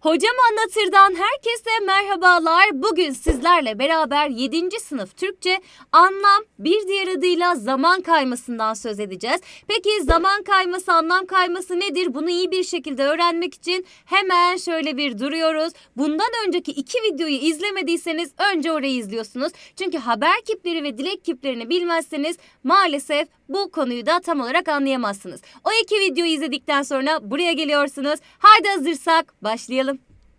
Hocam Anlatır'dan herkese merhabalar. Bugün sizlerle beraber 7. sınıf Türkçe anlam bir diğer adıyla zaman kaymasından söz edeceğiz. Peki zaman kayması, anlam kayması nedir? Bunu iyi bir şekilde öğrenmek için hemen şöyle bir duruyoruz. Bundan önceki iki videoyu izlemediyseniz önce orayı izliyorsunuz. Çünkü haber kipleri ve dilek kiplerini bilmezseniz maalesef bu konuyu da tam olarak anlayamazsınız. O iki videoyu izledikten sonra buraya geliyorsunuz. Haydi hazırsak başlayalım.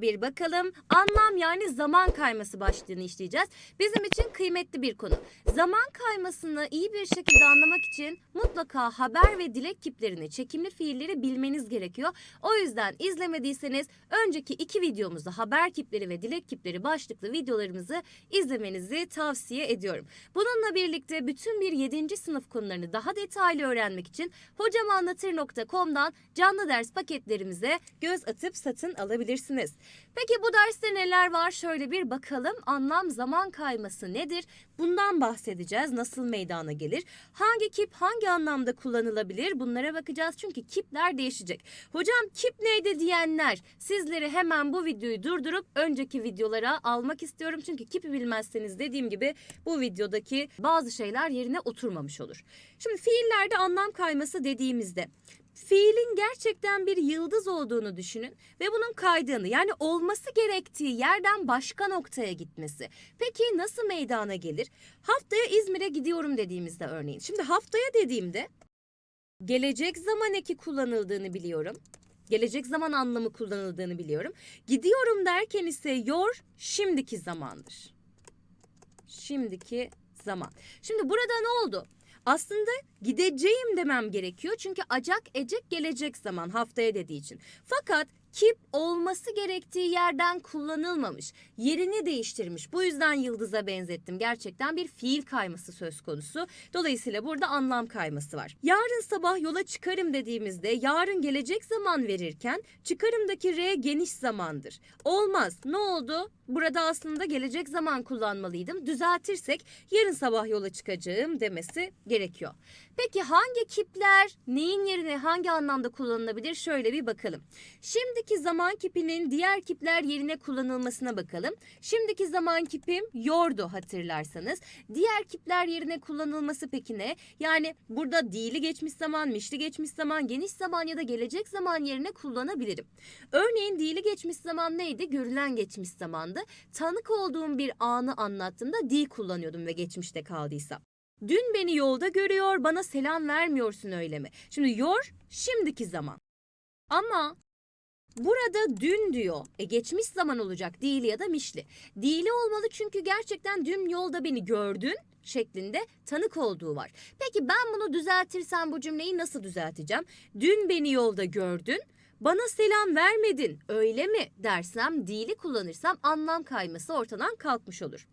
bir bakalım. Anlam yani zaman kayması başlığını işleyeceğiz. Bizim için kıymetli bir konu. Zaman kaymasını iyi bir şekilde anlamak için mutlaka haber ve dilek kiplerini, çekimli fiilleri bilmeniz gerekiyor. O yüzden izlemediyseniz önceki iki videomuzda haber kipleri ve dilek kipleri başlıklı videolarımızı izlemenizi tavsiye ediyorum. Bununla birlikte bütün bir 7. sınıf konularını daha detaylı öğrenmek için hocamanlatır.com'dan canlı ders paketlerimize göz atıp satın alabilirsiniz. Peki bu derste neler var? Şöyle bir bakalım. Anlam zaman kayması nedir? Bundan bahsedeceğiz. Nasıl meydana gelir? Hangi kip hangi anlamda kullanılabilir? Bunlara bakacağız. Çünkü kipler değişecek. Hocam kip neydi diyenler sizleri hemen bu videoyu durdurup önceki videolara almak istiyorum. Çünkü kipi bilmezseniz dediğim gibi bu videodaki bazı şeyler yerine oturmamış olur. Şimdi fiillerde anlam kayması dediğimizde fiilin gerçekten bir yıldız olduğunu düşünün ve bunun kaydığını yani olması gerektiği yerden başka noktaya gitmesi. Peki nasıl meydana gelir? Haftaya İzmir'e gidiyorum dediğimizde örneğin. Şimdi haftaya dediğimde gelecek zaman eki kullanıldığını biliyorum. Gelecek zaman anlamı kullanıldığını biliyorum. Gidiyorum derken ise yor şimdiki zamandır. Şimdiki zaman. Şimdi burada ne oldu? Aslında gideceğim demem gerekiyor çünkü acak ecek gelecek zaman haftaya dediği için. Fakat kip olması gerektiği yerden kullanılmamış. Yerini değiştirmiş. Bu yüzden yıldıza benzettim. Gerçekten bir fiil kayması söz konusu. Dolayısıyla burada anlam kayması var. Yarın sabah yola çıkarım dediğimizde yarın gelecek zaman verirken çıkarımdaki R geniş zamandır. Olmaz. Ne oldu? Burada aslında gelecek zaman kullanmalıydım. Düzeltirsek yarın sabah yola çıkacağım demesi gerekiyor. Peki hangi kipler neyin yerine hangi anlamda kullanılabilir? Şöyle bir bakalım. Şimdiki zaman kipinin diğer kipler yerine kullanılmasına bakalım. Şimdiki zaman kipim yordu hatırlarsanız. Diğer kipler yerine kullanılması peki ne? Yani burada değili geçmiş zaman, mişli geçmiş zaman, geniş zaman ya da gelecek zaman yerine kullanabilirim. Örneğin değili geçmiş zaman neydi? Görülen geçmiş zamandı. Tanık olduğum bir anı anlattığımda di kullanıyordum ve geçmişte kaldıysa. Dün beni yolda görüyor, bana selam vermiyorsun öyle mi? Şimdi yor şimdiki zaman. Ama burada dün diyor. E geçmiş zaman olacak değili ya da mişli. Değili olmalı çünkü gerçekten dün yolda beni gördün şeklinde tanık olduğu var. Peki ben bunu düzeltirsem bu cümleyi nasıl düzelteceğim? Dün beni yolda gördün. Bana selam vermedin öyle mi dersem dili kullanırsam anlam kayması ortadan kalkmış olur.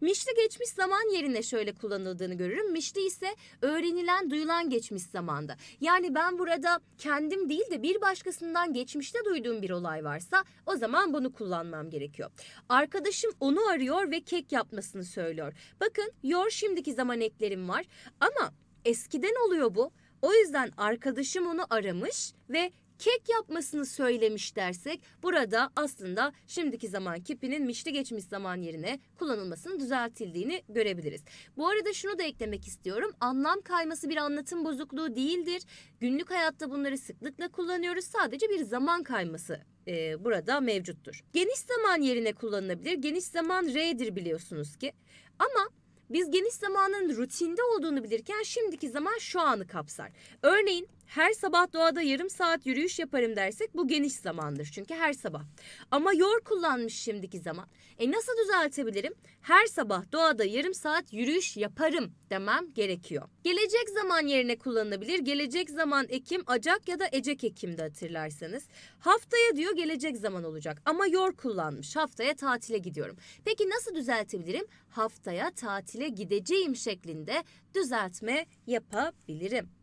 Mişli geçmiş zaman yerine şöyle kullanıldığını görürüm. Mişli ise öğrenilen duyulan geçmiş zamanda. Yani ben burada kendim değil de bir başkasından geçmişte duyduğum bir olay varsa o zaman bunu kullanmam gerekiyor. Arkadaşım onu arıyor ve kek yapmasını söylüyor. Bakın yor şimdiki zaman eklerim var ama eskiden oluyor bu. O yüzden arkadaşım onu aramış ve kek yapmasını söylemiş dersek burada aslında şimdiki zaman kipinin mişli geçmiş zaman yerine kullanılmasının düzeltildiğini görebiliriz. Bu arada şunu da eklemek istiyorum. Anlam kayması bir anlatım bozukluğu değildir. Günlük hayatta bunları sıklıkla kullanıyoruz. Sadece bir zaman kayması e, burada mevcuttur. Geniş zaman yerine kullanılabilir. Geniş zaman R'dir biliyorsunuz ki. Ama biz geniş zamanın rutinde olduğunu bilirken şimdiki zaman şu anı kapsar. Örneğin her sabah doğada yarım saat yürüyüş yaparım dersek bu geniş zamandır. Çünkü her sabah. Ama yor kullanmış şimdiki zaman. E nasıl düzeltebilirim? Her sabah doğada yarım saat yürüyüş yaparım demem gerekiyor. Gelecek zaman yerine kullanılabilir. Gelecek zaman Ekim, Acak ya da Ecek Ekim'de hatırlarsanız. Haftaya diyor gelecek zaman olacak. Ama yor kullanmış. Haftaya tatile gidiyorum. Peki nasıl düzeltebilirim? Haftaya tatile gideceğim şeklinde düzeltme yapabilirim.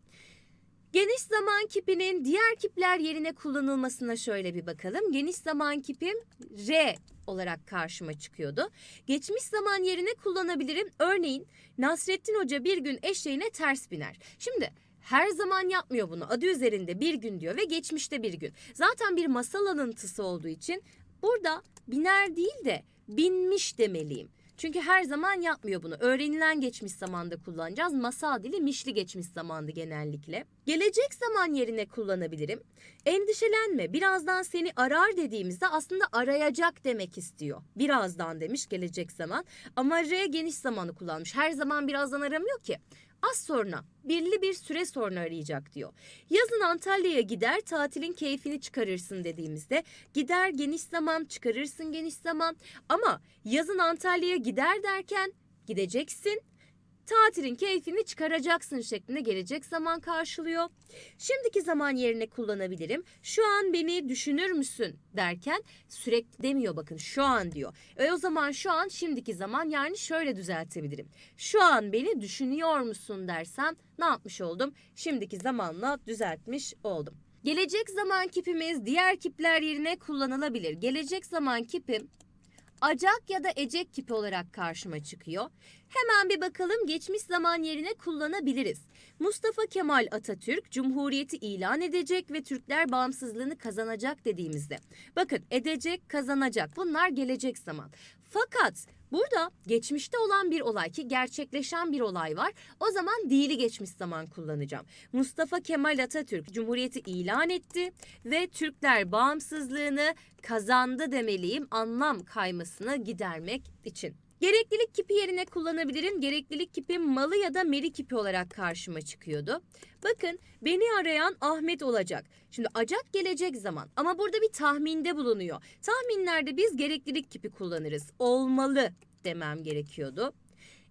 Geniş zaman kipinin diğer kipler yerine kullanılmasına şöyle bir bakalım. Geniş zaman kipim R olarak karşıma çıkıyordu. Geçmiş zaman yerine kullanabilirim. Örneğin Nasrettin Hoca bir gün eşeğine ters biner. Şimdi her zaman yapmıyor bunu. Adı üzerinde bir gün diyor ve geçmişte bir gün. Zaten bir masal alıntısı olduğu için burada biner değil de binmiş demeliyim. Çünkü her zaman yapmıyor bunu. Öğrenilen geçmiş zamanda kullanacağız. Masal dili mişli geçmiş zamandı genellikle. Gelecek zaman yerine kullanabilirim. Endişelenme birazdan seni arar dediğimizde aslında arayacak demek istiyor. Birazdan demiş gelecek zaman. Ama R geniş zamanı kullanmış. Her zaman birazdan aramıyor ki. Az sonra, birli bir süre sonra arayacak diyor. Yazın Antalya'ya gider, tatilin keyfini çıkarırsın dediğimizde gider geniş zaman, çıkarırsın geniş zaman. Ama yazın Antalya'ya gider derken gideceksin, tatilin keyfini çıkaracaksın şeklinde gelecek zaman karşılıyor. Şimdiki zaman yerine kullanabilirim. Şu an beni düşünür müsün derken sürekli demiyor bakın şu an diyor. E o zaman şu an şimdiki zaman yani şöyle düzeltebilirim. Şu an beni düşünüyor musun dersem ne yapmış oldum? Şimdiki zamanla düzeltmiş oldum. Gelecek zaman kipimiz diğer kipler yerine kullanılabilir. Gelecek zaman kipim acak ya da ecek kipi olarak karşıma çıkıyor. Hemen bir bakalım geçmiş zaman yerine kullanabiliriz. Mustafa Kemal Atatürk Cumhuriyeti ilan edecek ve Türkler bağımsızlığını kazanacak dediğimizde. Bakın edecek, kazanacak bunlar gelecek zaman. Fakat burada geçmişte olan bir olay ki gerçekleşen bir olay var. O zaman dili geçmiş zaman kullanacağım. Mustafa Kemal Atatürk Cumhuriyeti ilan etti ve Türkler bağımsızlığını kazandı demeliyim anlam kaymasını gidermek için. Gereklilik kipi yerine kullanabilirim. Gereklilik kipi malı ya da meri kipi olarak karşıma çıkıyordu. Bakın beni arayan Ahmet olacak. Şimdi acak gelecek zaman ama burada bir tahminde bulunuyor. Tahminlerde biz gereklilik kipi kullanırız. Olmalı demem gerekiyordu.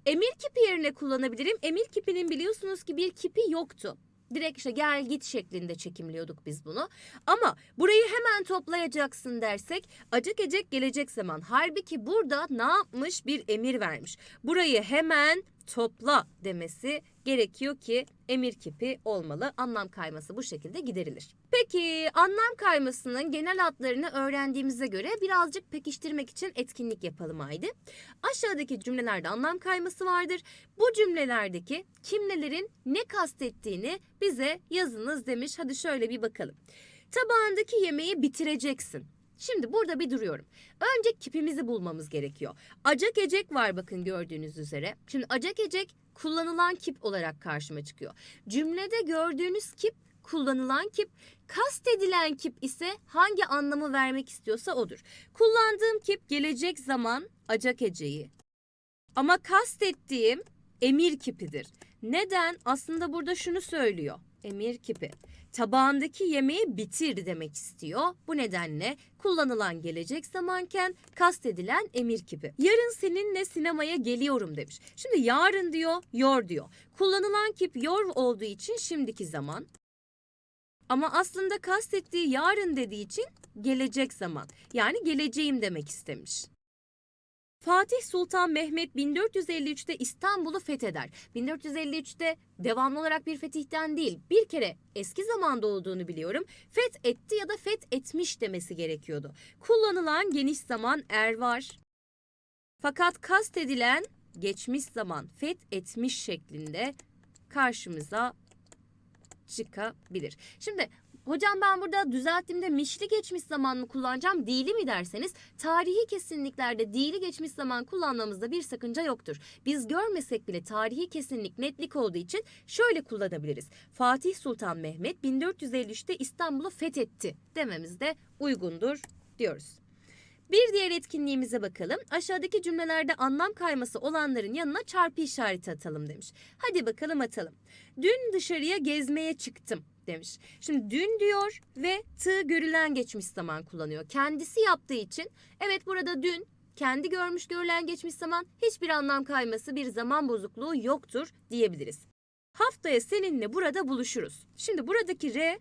Emir kipi yerine kullanabilirim. Emir kipinin biliyorsunuz ki bir kipi yoktu. Direkt işte gel git şeklinde çekimliyorduk biz bunu. Ama burayı hemen toplayacaksın dersek acık ecek gelecek zaman. Halbuki burada ne yapmış bir emir vermiş. Burayı hemen topla demesi gerekiyor ki emir kipi olmalı. Anlam kayması bu şekilde giderilir. Peki anlam kaymasının genel adlarını öğrendiğimize göre birazcık pekiştirmek için etkinlik yapalım haydi. Aşağıdaki cümlelerde anlam kayması vardır. Bu cümlelerdeki kimlelerin ne kastettiğini bize yazınız demiş. Hadi şöyle bir bakalım. Tabağındaki yemeği bitireceksin. Şimdi burada bir duruyorum. Önce kipimizi bulmamız gerekiyor. Acak ecek var bakın gördüğünüz üzere. Şimdi acak ecek kullanılan kip olarak karşıma çıkıyor. Cümlede gördüğünüz kip kullanılan kip, kastedilen kip ise hangi anlamı vermek istiyorsa odur. Kullandığım kip gelecek zaman acak eceği. Ama kastettiğim emir kipidir. Neden? Aslında burada şunu söylüyor. Emir kipi. Tabağındaki yemeği bitir demek istiyor. Bu nedenle kullanılan gelecek zamanken kastedilen emir kipi. Yarın seninle sinemaya geliyorum demiş. Şimdi yarın diyor, yor diyor. Kullanılan kip yor olduğu için şimdiki zaman. Ama aslında kastettiği yarın dediği için gelecek zaman. Yani geleceğim demek istemiş. Fatih Sultan Mehmet 1453'te İstanbul'u fetheder. 1453'te devamlı olarak bir fetihten değil, bir kere eski zamanda olduğunu biliyorum. Feth etti ya da feth etmiş demesi gerekiyordu. Kullanılan geniş zaman er var. Fakat kastedilen geçmiş zaman feth etmiş şeklinde karşımıza çıkabilir. Şimdi hocam ben burada düzelttiğimde mişli geçmiş zaman mı kullanacağım dili mi derseniz tarihi kesinliklerde dili geçmiş zaman kullanmamızda bir sakınca yoktur. Biz görmesek bile tarihi kesinlik netlik olduğu için şöyle kullanabiliriz. Fatih Sultan Mehmet 1453'te İstanbul'u fethetti dememiz de uygundur diyoruz. Bir diğer etkinliğimize bakalım. Aşağıdaki cümlelerde anlam kayması olanların yanına çarpı işareti atalım demiş. Hadi bakalım atalım. Dün dışarıya gezmeye çıktım. Demiş. Şimdi dün diyor ve tı görülen geçmiş zaman kullanıyor. Kendisi yaptığı için evet burada dün kendi görmüş görülen geçmiş zaman hiçbir anlam kayması bir zaman bozukluğu yoktur diyebiliriz. Haftaya seninle burada buluşuruz. Şimdi buradaki re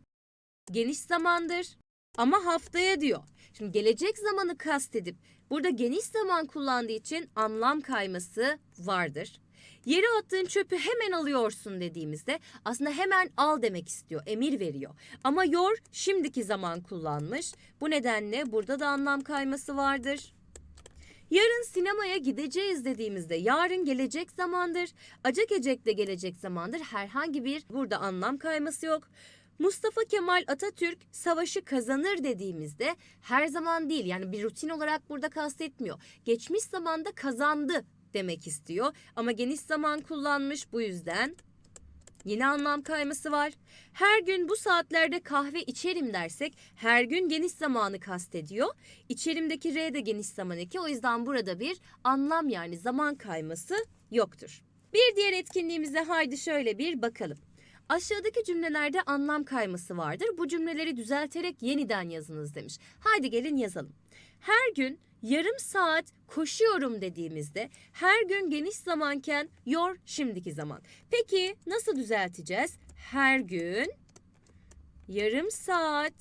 geniş zamandır ama haftaya diyor. Şimdi gelecek zamanı kastedip burada geniş zaman kullandığı için anlam kayması vardır. Yere attığın çöpü hemen alıyorsun dediğimizde aslında hemen al demek istiyor, emir veriyor. Ama yor şimdiki zaman kullanmış. Bu nedenle burada da anlam kayması vardır. Yarın sinemaya gideceğiz dediğimizde yarın gelecek zamandır. Acak ecek de gelecek zamandır. Herhangi bir burada anlam kayması yok. Mustafa Kemal Atatürk savaşı kazanır dediğimizde her zaman değil yani bir rutin olarak burada kastetmiyor. Geçmiş zamanda kazandı demek istiyor ama geniş zaman kullanmış bu yüzden Yine anlam kayması var. Her gün bu saatlerde kahve içerim dersek her gün geniş zamanı kastediyor. İçerimdeki R de geniş zaman eki o yüzden burada bir anlam yani zaman kayması yoktur. Bir diğer etkinliğimize haydi şöyle bir bakalım. Aşağıdaki cümlelerde anlam kayması vardır. Bu cümleleri düzelterek yeniden yazınız demiş. Haydi gelin yazalım. Her gün yarım saat koşuyorum dediğimizde her gün geniş zamanken yor şimdiki zaman. Peki nasıl düzelteceğiz? Her gün yarım saat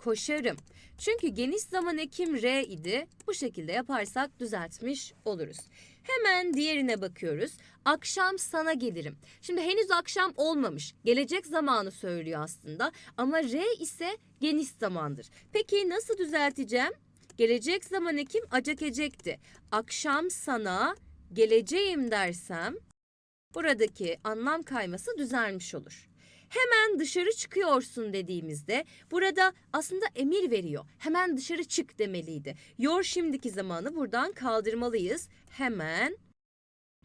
koşarım. Çünkü geniş zaman ekim R idi. Bu şekilde yaparsak düzeltmiş oluruz. Hemen diğerine bakıyoruz. Akşam sana gelirim. Şimdi henüz akşam olmamış. Gelecek zamanı söylüyor aslında. Ama R ise geniş zamandır. Peki nasıl düzelteceğim? Gelecek zaman ekim acak. Akşam sana geleceğim dersem buradaki anlam kayması düzelmiş olur. Hemen dışarı çıkıyorsun dediğimizde burada aslında emir veriyor. Hemen dışarı çık demeliydi. Yor şimdiki zamanı buradan kaldırmalıyız. Hemen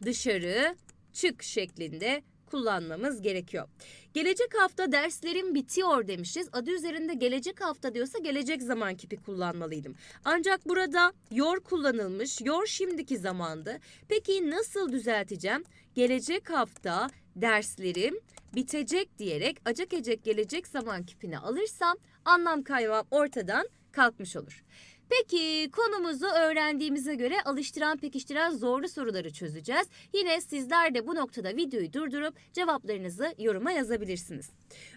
dışarı çık şeklinde kullanmamız gerekiyor. Gelecek hafta derslerim bitiyor demişiz. Adı üzerinde gelecek hafta diyorsa gelecek zaman kipi kullanmalıydım. Ancak burada yor kullanılmış. Yor şimdiki zamandı. Peki nasıl düzelteceğim? Gelecek hafta derslerim bitecek diyerek acak ecek gelecek zaman kipini alırsam anlam kaymam ortadan kalkmış olur. Peki konumuzu öğrendiğimize göre alıştıran pekiştiren zorlu soruları çözeceğiz. Yine sizler de bu noktada videoyu durdurup cevaplarınızı yoruma yazabilirsiniz.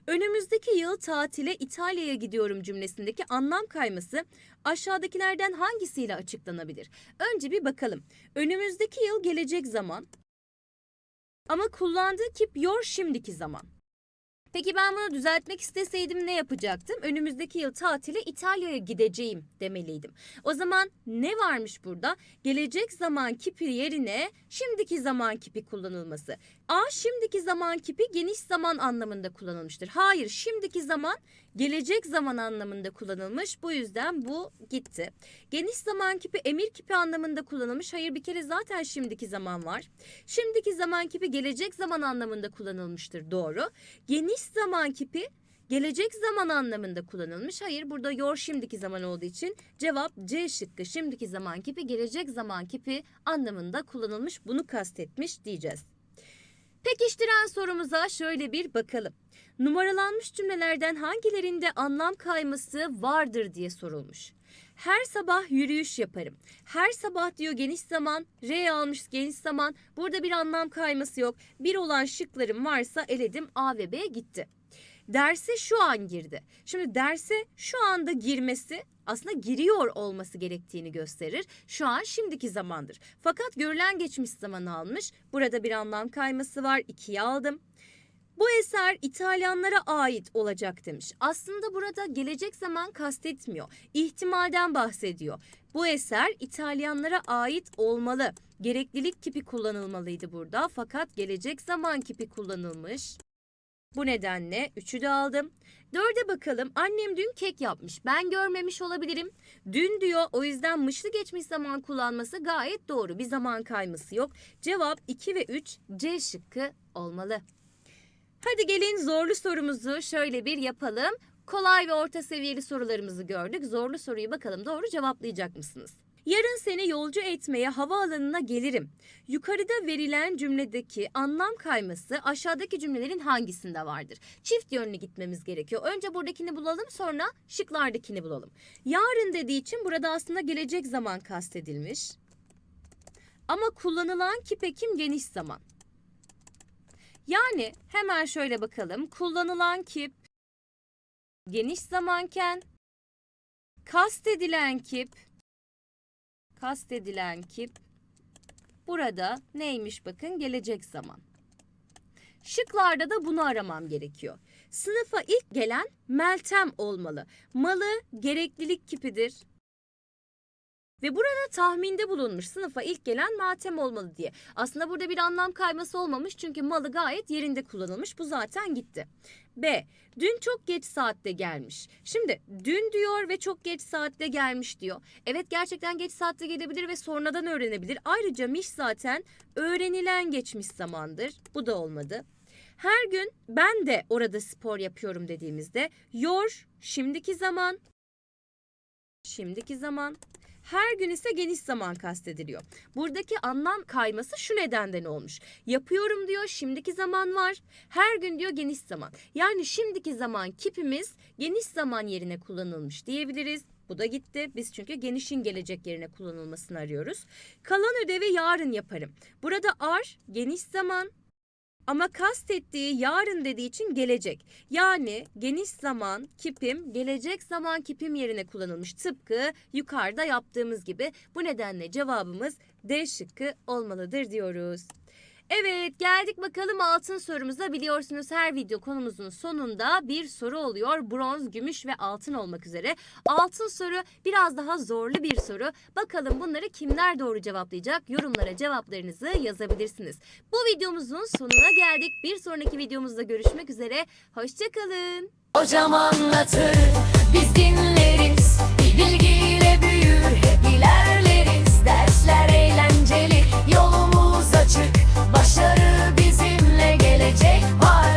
Önümüzdeki yıl tatile İtalya'ya gidiyorum cümlesindeki anlam kayması aşağıdakilerden hangisiyle açıklanabilir? Önce bir bakalım. Önümüzdeki yıl gelecek zaman ama kullandığı kip yor şimdiki zaman. Peki ben bunu düzeltmek isteseydim ne yapacaktım? Önümüzdeki yıl tatile İtalya'ya gideceğim demeliydim. O zaman ne varmış burada? Gelecek zaman kipi yerine şimdiki zaman kipi kullanılması. A şimdiki zaman kipi geniş zaman anlamında kullanılmıştır. Hayır şimdiki zaman gelecek zaman anlamında kullanılmış. Bu yüzden bu gitti. Geniş zaman kipi emir kipi anlamında kullanılmış. Hayır bir kere zaten şimdiki zaman var. Şimdiki zaman kipi gelecek zaman anlamında kullanılmıştır. Doğru. Geniş zaman kipi gelecek zaman anlamında kullanılmış. Hayır burada yor şimdiki zaman olduğu için cevap C şıkkı. Şimdiki zaman kipi gelecek zaman kipi anlamında kullanılmış. Bunu kastetmiş diyeceğiz. Pekiştiren sorumuza şöyle bir bakalım. Numaralanmış cümlelerden hangilerinde anlam kayması vardır diye sorulmuş. Her sabah yürüyüş yaparım. Her sabah diyor geniş zaman, R almış geniş zaman. Burada bir anlam kayması yok. Bir olan şıklarım varsa eledim A ve B gitti. Derse şu an girdi. Şimdi derse şu anda girmesi aslında giriyor olması gerektiğini gösterir. Şu an şimdiki zamandır. Fakat görülen geçmiş zamanı almış. Burada bir anlam kayması var. İkiye aldım. Bu eser İtalyanlara ait olacak demiş. Aslında burada gelecek zaman kastetmiyor. İhtimalden bahsediyor. Bu eser İtalyanlara ait olmalı. Gereklilik kipi kullanılmalıydı burada fakat gelecek zaman kipi kullanılmış. Bu nedenle üçü de aldım. Dörde bakalım. Annem dün kek yapmış. Ben görmemiş olabilirim. Dün diyor o yüzden mışlı geçmiş zaman kullanması gayet doğru. Bir zaman kayması yok. Cevap 2 ve 3 C şıkkı olmalı. Hadi gelin zorlu sorumuzu şöyle bir yapalım. Kolay ve orta seviyeli sorularımızı gördük. Zorlu soruyu bakalım doğru cevaplayacak mısınız? Yarın seni yolcu etmeye havaalanına gelirim. Yukarıda verilen cümledeki anlam kayması aşağıdaki cümlelerin hangisinde vardır? Çift yönlü gitmemiz gerekiyor. Önce buradakini bulalım sonra şıklardakini bulalım. Yarın dediği için burada aslında gelecek zaman kastedilmiş. Ama kullanılan kip ekim geniş zaman. Yani hemen şöyle bakalım. Kullanılan kip geniş zamanken kastedilen kip kastedilen kip burada neymiş bakın gelecek zaman. Şıklarda da bunu aramam gerekiyor. Sınıfa ilk gelen Meltem olmalı. Malı gereklilik kipidir. Ve burada tahminde bulunmuş sınıfa ilk gelen Meltem olmalı diye. Aslında burada bir anlam kayması olmamış çünkü malı gayet yerinde kullanılmış. Bu zaten gitti. B. Dün çok geç saatte gelmiş. Şimdi dün diyor ve çok geç saatte gelmiş diyor. Evet gerçekten geç saatte gelebilir ve sonradan öğrenebilir. Ayrıca miş zaten öğrenilen geçmiş zamandır. Bu da olmadı. Her gün ben de orada spor yapıyorum dediğimizde yor şimdiki zaman şimdiki zaman her gün ise geniş zaman kastediliyor. Buradaki anlam kayması şu nedenden olmuş. Yapıyorum diyor şimdiki zaman var. Her gün diyor geniş zaman. Yani şimdiki zaman kipimiz geniş zaman yerine kullanılmış diyebiliriz. Bu da gitti. Biz çünkü genişin gelecek yerine kullanılmasını arıyoruz. Kalan ödevi yarın yaparım. Burada ar geniş zaman ama kastettiği yarın dediği için gelecek. Yani geniş zaman kipim gelecek zaman kipim yerine kullanılmış. Tıpkı yukarıda yaptığımız gibi. Bu nedenle cevabımız D şıkkı olmalıdır diyoruz. Evet geldik bakalım altın sorumuza. Biliyorsunuz her video konumuzun sonunda bir soru oluyor. Bronz, gümüş ve altın olmak üzere. Altın soru biraz daha zorlu bir soru. Bakalım bunları kimler doğru cevaplayacak? Yorumlara cevaplarınızı yazabilirsiniz. Bu videomuzun sonuna geldik. Bir sonraki videomuzda görüşmek üzere. Hoşçakalın. Hocam anlatır, biz dinleriz. Bilgiyle büyür, hep ilerleriz. Take var.